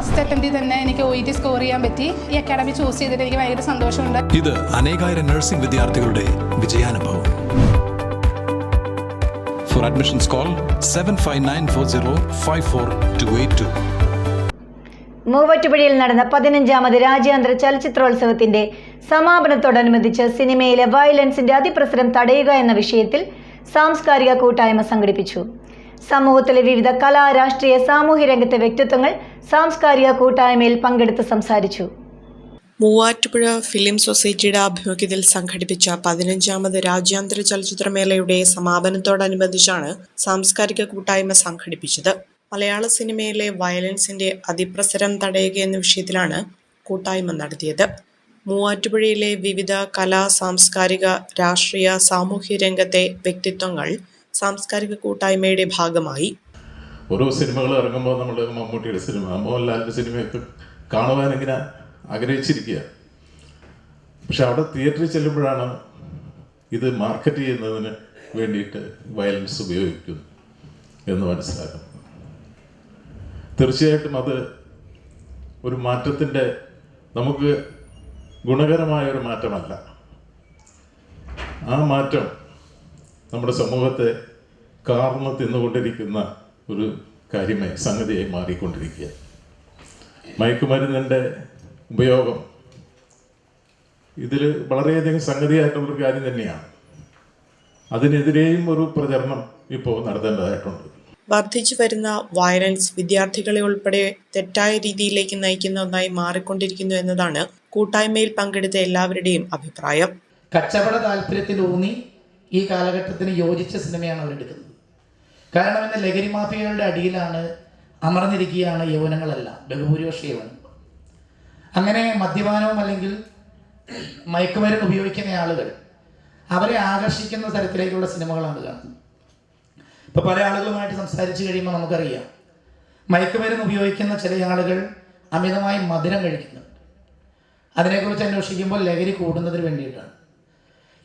First അറ്റംപ്റ്റിൽ തന്നെ എനിക്ക് O E T score ചെയ്യാൻ പറ്റി. ഈ അക്കാഡമി ചൂസ് ചെയ്തിട്ട് എനിക്ക് ഭയങ്കര സന്തോഷമുണ്ട്. ഇത് അനേകായിരം നഴ്സിംഗ് വിദ്യാർത്ഥികളുടെ വിജയാനുഭവം. For admissions call seven five nine four zero five four two eight two മൂവറ്റുപുഴയിൽ നടന്ന പതിനഞ്ചാമത് രാജ്യാന്തര ചലച്ചിത്രോത്സവത്തിന്റെ സമാപനത്തോടനുബന്ധിച്ച് സിനിമയിലെ വയലൻസിന്റെ അതിപ്രസരം തടയുക എന്ന വിഷയത്തിൽ സാംസ്കാരിക കൂട്ടായ്മ സംഘടിപ്പിച്ചു. സമൂഹത്തിലെ വിവിധ കലാ രാഷ്ട്രീയ സാമൂഹ്യ രംഗത്തെ വ്യക്തിത്വങ്ങൾ സാംസ്കാരിക കൂട്ടായ്മയിൽ പങ്കെടുത്ത് സംസാരിച്ചു. മൂവാറ്റുപുഴ ഫിലിം സൊസൈറ്റിയുടെ ആഭിമുഖ്യത്തിൽ സംഘടിപ്പിച്ച പതിനഞ്ചാമത് രാജ്യാന്തര ചലച്ചിത്രമേളയുടെ സമാപനത്തോടനുബന്ധിച്ചാണ് സാംസ്കാരിക കൂട്ടായ്മ സംഘടിപ്പിച്ചത്. മലയാള സിനിമയിലെ വയലൻസിന്റെ അതിപ്രസരം തടയുക എന്ന വിഷയത്തിലാണ് കൂട്ടായ്മ നടത്തിയത്. മൂവാറ്റുപുഴയിലെ വിവിധ കലാ സാംസ്കാരിക രാഷ്ട്രീയ സാമൂഹ്യ രംഗത്തെ വ്യക്തിത്വങ്ങൾ സാംസ്കാരിക കൂട്ടായ്മയുടെ ഭാഗമായി. ഓരോ സിനിമകൾ ഇറങ്ങുമ്പോൾ നമ്മൾ മമ്മൂട്ടിയുടെ സിനിമ മോഹൻലാലിന്റെ സിനിമയൊക്കെ കാണുവാൻ ഇങ്ങനെ ആഗ്രഹിച്ചിരിക്കുക. പക്ഷെ അവിടെ തിയേറ്ററിൽ ചെല്ലുമ്പോഴാണ് ഇത് മാർക്കറ്റ് ചെയ്യുന്നതിന് വേണ്ടിയിട്ട് വയലൻസ് ഉപയോഗിക്കുന്നു എന്ന് മനസ്സിലാക്കുന്നു തീർച്ചയായിട്ടും അത് ഒരു മാറ്റത്തിന്റെ നമുക്ക് ഗുണകരമായ ഒരു മാറ്റമല്ല. ആ മാറ്റം നമ്മുടെ സമൂഹത്തെ കാർന്ന് തിന്നുകൊണ്ടിരിക്കുന്ന ഒരു കാര്യമായി സംഗതിയായി മാറിക്കൊണ്ടിരിക്കുക മയക്കുമരുന്നിന്റെ ഉപയോഗം ഇതിൽ വളരെയധികം സംഗതിയായിട്ടുള്ളൊരു കാര്യം തന്നെയാണ്. അതിനെതിരെയും ഒരു പ്രചരണം ഇപ്പോൾ നടത്തേണ്ടതായിട്ടുണ്ട്. വർദ്ധിച്ചു വരുന്ന വയലൻസ് വിദ്യാർത്ഥികളെ ഉൾപ്പെടെ തെറ്റായ രീതിയിലേക്ക് നയിക്കുന്ന ഒന്നായി മാറിക്കൊണ്ടിരിക്കുന്നു എന്നതാണ് കൂട്ടായ്മയിൽ പങ്കെടുത്ത എല്ലാവരുടെയും അഭിപ്രായം. കച്ചവട താല്പര്യത്തിലൂന്നി ഈ കാലഘട്ടത്തിന് യോജിച്ച സിനിമയാണ് അവരെടുക്കുന്നത്. കാരണം ഇന്ന് ലഹരി മാഫിയകളുടെ അടിയിലാണ് അമർന്നിരിക്കുകയാണ് യൗവനങ്ങളല്ല ബഹുഭൂരിപക്ഷ യൗവനം അങ്ങനെ മദ്യപാനവും അല്ലെങ്കിൽ മയക്കുമരുന്ന് ഉപയോഗിക്കുന്ന ആളുകൾ അവരെ ആകർഷിക്കുന്ന തരത്തിലേക്കുള്ള സിനിമകളാണ് കാണുന്നത്. ഇപ്പോൾ പല ആളുകളുമായിട്ട് സംസാരിച്ചു കഴിയുമ്പോൾ നമുക്കറിയാം മയക്കുമരുന്ന് ഉപയോഗിക്കുന്ന ചില ആളുകൾ അമിതമായി മധുരം കഴിക്കുന്നുണ്ട്. അതിനെക്കുറിച്ച് അന്വേഷിക്കുമ്പോൾ ലഹരി കൂടുന്നതിന് വേണ്ടിയിട്ടാണ്.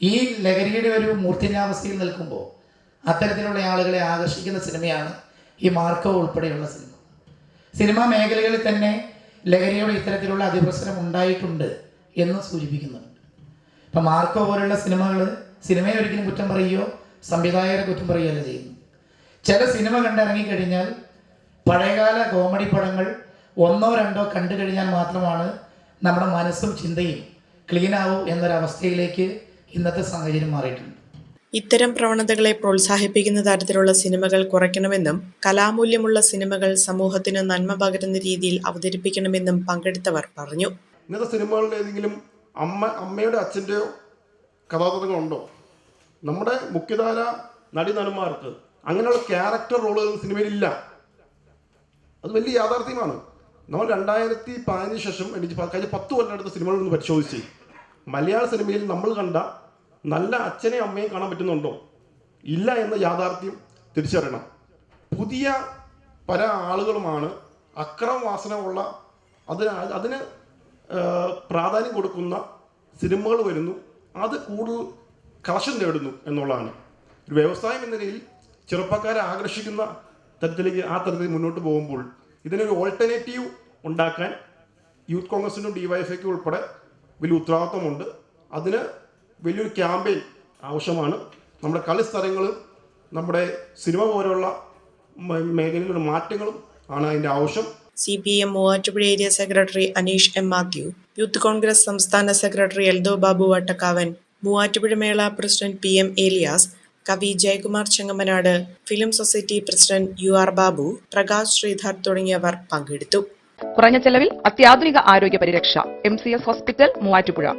ഈ ലഹരിയുടെ ഒരു മൂർധന്യാവസ്ഥയിൽ നിൽക്കുമ്പോൾ അത്തരത്തിലുള്ള ആളുകളെ ആകർഷിക്കുന്ന സിനിമയാണ് ഈ മാർക്കോ ഉൾപ്പെടെയുള്ള സിനിമ. സിനിമാ മേഖലകളിൽ തന്നെ ലഹരിയുടെ ഇത്തരത്തിലുള്ള അതിപ്രസരം ഉണ്ടായിട്ടുണ്ട് എന്ന് സൂചിപ്പിക്കുന്നുണ്ട്. ഇപ്പം മാർക്കോ പോലുള്ള സിനിമകൾ സിനിമയെ ഒരിക്കലും കുറ്റം പറയുകയോ സംവിധായകരെ കുറ്റം പറയുകയല്ല ചെയ്യുന്നു. ചില സിനിമ കണ്ടിറങ്ങിക്കഴിഞ്ഞാൽ പഴയകാല കോമഡി പടങ്ങൾ ഒന്നോ രണ്ടോ കണ്ടു കഴിഞ്ഞാൽ മാത്രമാണ് നമ്മുടെ മനസ്സും ചിന്തയും ക്ലീൻ എന്നൊരവസ്ഥയിലേക്ക് ഇന്നത്തെ സാഹചര്യം മാറിയിട്ടുണ്ട്. ഇത്തരം പ്രവണതകളെ പ്രോത്സാഹിപ്പിക്കുന്ന തരത്തിലുള്ള സിനിമകൾ കുറയ്ക്കണമെന്നും കലാമൂല്യമുള്ള സിനിമകൾ സമൂഹത്തിന് നന്മ പകരുന്ന രീതിയിൽ അവതരിപ്പിക്കണമെന്നും പങ്കെടുത്തവർ പറഞ്ഞു. ഇന്നത്തെ സിനിമകളിൽ ഏതെങ്കിലും അമ്മ അമ്മയുടെ അച്ഛന്റെയോ കഥാപാത്രങ്ങളുണ്ടോ? നമ്മുടെ മുഖ്യധാര നടീനടന്മാർക്ക് അങ്ങനെയുള്ള ക്യാരക്ടർ റോളുകൾ സിനിമയിലില്ല. അത് വലിയ യാഥാർത്ഥ്യമാണ്. നമ്മൾ രണ്ടായിരത്തി പതിനഞ്ച് ശേഷം എനിക്ക് കഴിഞ്ഞ പത്ത് കൊല്ലം അടുത്ത സിനിമകളൊന്ന് പരിശോധിച്ച് മലയാള സിനിമയിൽ നമ്മൾ കണ്ട നല്ല അച്ഛനെയും അമ്മയും കാണാൻ പറ്റുന്നുണ്ടോ? ഇല്ല എന്ന യാഥാർത്ഥ്യം തിരിച്ചറിയണം. പുതിയ പല ആളുകളുമാണ് അക്രമ വാസന ഉള്ള അതിന് അതിന് പ്രാധാന്യം കൊടുക്കുന്ന സിനിമകൾ വരുന്നു. അത് കൂടുതൽ കളക്ഷൻ നേടുന്നു എന്നുള്ളതാണ്. ഒരു വ്യവസായം എന്ന നിലയിൽ ചെറുപ്പക്കാരെ ആകർഷിക്കുന്ന തരത്തിലേക്ക് ആ തരത്തിൽ മുന്നോട്ട് പോകുമ്പോൾ ഇതിനൊരു ഓൾട്ടർനേറ്റീവ് ഉണ്ടാക്കാൻ യൂത്ത് കോൺഗ്രസിനും ഡി വൈ എഫ് ഉൾപ്പെടെ വലിയ ഉത്തരവാദിത്വമുണ്ട്. അതിന് വലിയൊരു ക്യാമ്പയിൻ ആവശ്യമാണ്. നമ്മുടെ കളിസ്ഥലങ്ങളും നമ്മുടെ സിനിമ പോലുള്ള മ- മേഖലയിലുള്ള മാറ്റങ്ങളും ആണ് അതിന്റെ ആവശ്യം. C P M Muvattupuzha area secretary Aneesh M Mathew Youth Congress സംസ്ഥാന secretary Eldho Babu Vattakkavan Muvattupuzha Mela president P M Eliyas കവി Jayakumar Chengamanad film society president U R Babu Prakash Sreedhar തുടങ്ങിയവർ പങ്കെടുത്തു. കുറഞ്ഞ ചെലവിൽ അത്യാധുനിക ആരോഗ്യ പരിരക്ഷ M C S hospital Muvattupuzha.